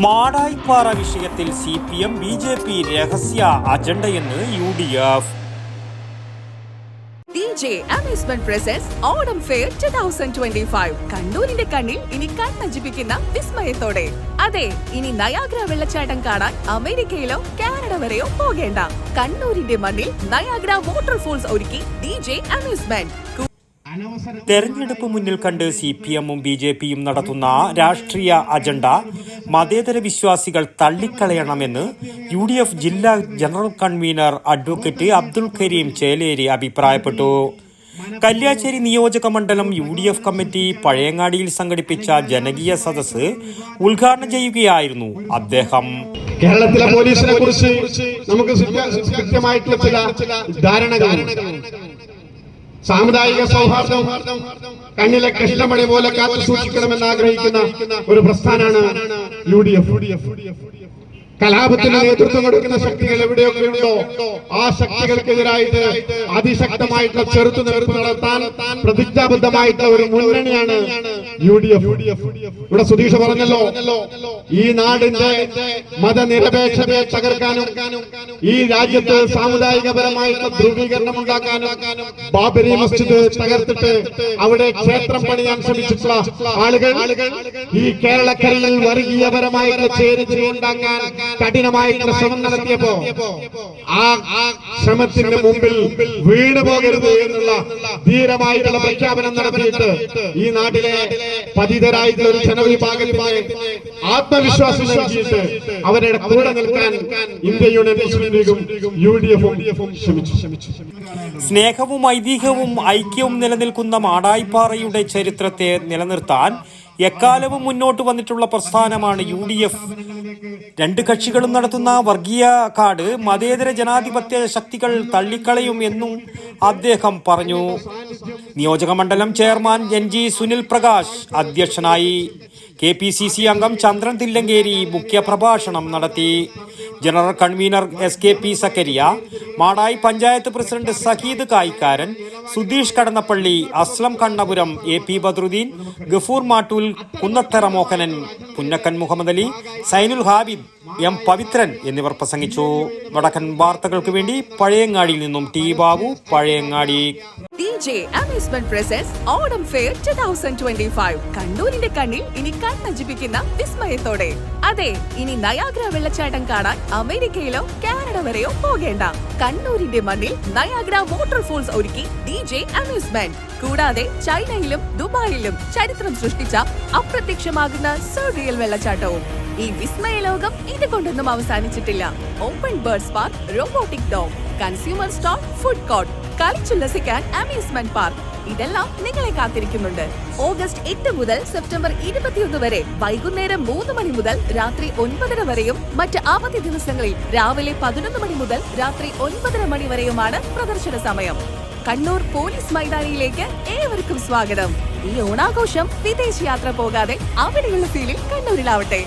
മാടായിപ്പാറ വിഷയത്തിൽ C P M B J P രഹസ്യ അജണ്ടയെന്ന് U D F. Onam fair കണ്ണൂരിന്റെ കണ്ണിൽ ഇനി കണ്ണജിപ്പിക്കുന്ന വിസ്മയത്തോടെ. അതെ ഇനി നയാഗ്ര വെള്ളച്ചാട്ടം കാണാൻ അമേരിക്കയിലോ കാനഡ വരെയോ പോകേണ്ട. കണ്ണൂരിന്റെ മണ്ണിൽ നയാഗ്ര വാട്ടർഫോൾസ് ഒരുക്കി ഡി ജെ അമ്യൂസ്മെന്റ് തെരഞ്ഞെടുപ്പ് മുന്നിൽ കണ്ട് സി പി എമ്മും ബി ജെ പിയും നടത്തുന്ന രാഷ്ട്രീയ അജണ്ട മതേതര വിശ്വാസികൾ തള്ളിക്കളയണമെന്ന് യു ഡി എഫ് ജില്ലാ general convener advocate Abdul Kareem Cheleri അഭിപ്രായപ്പെട്ടു. കല്യാശ്ശേരി നിയോജക മണ്ഡലം യു ഡി എഫ് കമ്മിറ്റി പഴയങ്ങാടിയിൽ സംഘടിപ്പിച്ച ജനകീയ സദസ് ഉദ്ഘാടനം ചെയ്യുകയായിരുന്നു അദ്ദേഹം. കേരളത്തിലെ പോലീസിനെ കുറിച്ച് നമുക്ക് കൃത്യമായിട്ടുള്ള ചില ധാരണകളുണ്ട് സാമുദായിക സൗഹാർദ്ദം കണ്ണിലെ കൃഷ്ണമണി പോലെ കാത്തു സൂക്ഷിക്കണമെന്ന് ആഗ്രഹിക്കുന്ന ഒരു പ്രസ്ഥാനമാണ് യു ഡി എഫ്. കലാപത്തിന് നേതൃത്വം കൊടുക്കുന്ന ശക്തികൾ എവിടെയൊക്കെ ഉണ്ടോ ആ ശക്തികൾക്കെതിരായിട്ട് അതിശക്തമായിട്ടുള്ള ചെറുത്തു ചെറുത്തുനിൽപ്പ് നടത്താൻ പ്രതിജ്ഞാബദ്ധമായിട്ടുള്ള ഒരു മുന്നണിയാണ് യു ഡി എഫ് ഇവിടെ സുധീഷ് പറഞ്ഞല്ലോ ഈ നാടിന്റെ മതനിരപേക്ഷതയെ തകർക്കാനും ഈ രാജ്യത്ത് സാമുദായികപരമായിട്ടുള്ള ധ്രുവീകരണം ഉണ്ടാക്കാനും ബാബരി മസ്ജിദ് തകർത്തിട്ട് അവിടെ ക്ഷേത്രം പണിയാൻ ശ്രമിച്ചിട്ടുള്ള ആളുകൾ ഈ കേരളക്കരയിൽ വർഗീയപരമായിട്ടുള്ള ചേരിതിരി കഠിനമായിട്ടുള്ള ശ്രമം നടത്തിയപ്പോ ആ ശ്രമത്തിന്റെ മുമ്പിൽ വീണു പോകരുത് എന്നുള്ള ധീരമായിട്ടുള്ള പ്രഖ്യാപനം നടത്തിയിട്ട് ഈ നാട്ടിലെ പതിതരായിട്ടുള്ള ഒരു ആത്മവിശ്വാസം നൽകിയിട്ട് അവരുടെ കൂടെ നിൽക്കാൻ ഇന്ത്യ യൂണിയൻ മുസ്ലിം ലീഗും യു ഡി എഫും ശ്രമിച്ചു. സ്നേഹവും ഐതിഹ്യവും ഐക്യവും നിലനിൽക്കുന്ന മാടായിപ്പാറയുടെ ചരിത്രത്തെ നിലനിർത്താൻ എക്കാലവും മുന്നോട്ട് വന്നിട്ടുള്ള പ്രസ്ഥാനമാണ് യു ഡി എഫ് രണ്ട് കക്ഷികളും നടത്തുന്ന വർഗീയ കാർഡ് മതേതര ജനാധിപത്യ ശക്തികൾ തള്ളിക്കളയും എന്നും അദ്ദേഹം പറഞ്ഞു. നിയോജക മണ്ഡലം chairman N G Sunil Prakash അധ്യക്ഷനായി. കെ പി സി സി അംഗം ചന്ദ്രൻ തില്ലങ്കേരി മുഖ്യപ്രഭാഷണം നടത്തി. General convener S K P Zakariya Madayi panchayat president Saheed Kayikkaran Sudheesh Kadannappally Aslam Kannapuram A P Badruddin Gafoor Mattool Kunnathara Mohanan Punnakkan Muhammad Ali Zainul Habid M Pavithran എന്നിവർ പ്രസംഗിച്ചു. വടക്കൻ വാർത്തകൾക്ക് വേണ്ടി പഴയങ്ങാടിയിൽ നിന്നും T Babu Pazhayangadi. J amusement presents Onam fair two thousand twenty five കണ്ണൂരിന്റെ കണ്ണിൽ ഇനി കണ്ണഞ്ചിപ്പിക്കുന്ന വിസ്മയത്തോടെ. അതെ ഇനി നയാഗ്ര വെള്ളച്ചാട്ടം കാണാൻ അമേരിക്കയിലോ കാനഡ വരെയോ പോകേണ്ട. കണ്ണൂരിന്റെ മണ്ണിൽ നയാഗ്ര വാട്ടർഫോൾസ് ഒരുക്കി ഡി ജെ അമ്യൂസ്മെന്റ് കൂടാതെ ചൈനയിലും ദുബായിലും ചരിത്രം സൃഷ്ടിച്ച അപ്രത്യക്ഷമാകുന്ന സോഡിയൽ വെള്ളച്ചാട്ടവും. ഈ വിസ്മയ ലോകം ഇതുകൊണ്ടൊന്നും അവസാനിച്ചിട്ടില്ല. Open birds park robotic dome consumer store food court കളിച്ചുല്ലസിക്കാൻ amusement park ഇതെല്ലാം നിങ്ങളെ കാത്തിരിക്കുന്നുണ്ട്. ഓഗസ്റ്റ് എട്ട് മുതൽ സെപ്റ്റംബർ ഇരുപത്തിയൊന്ന് വരെ വൈകുന്നേരം മൂന്ന് മണി മുതൽ രാത്രി ഒൻപതര വരെയും മറ്റ് അവധി ദിവസങ്ങളിൽ രാവിലെ പതിനൊന്ന് മണി മുതൽ രാത്രി ഒൻപതര മണി വരെയുമാണ് പ്രദർശന സമയം. കണ്ണൂർ പോലീസ് മൈതാനിയിലേക്ക് ഏവർക്കും സ്വാഗതം. ഈ ഓണാഘോഷം വിദേശ യാത്ര പോകാതെ അവിടെയുള്ള ഫീലിൽ കണ്ണൂരിലാവട്ടെ.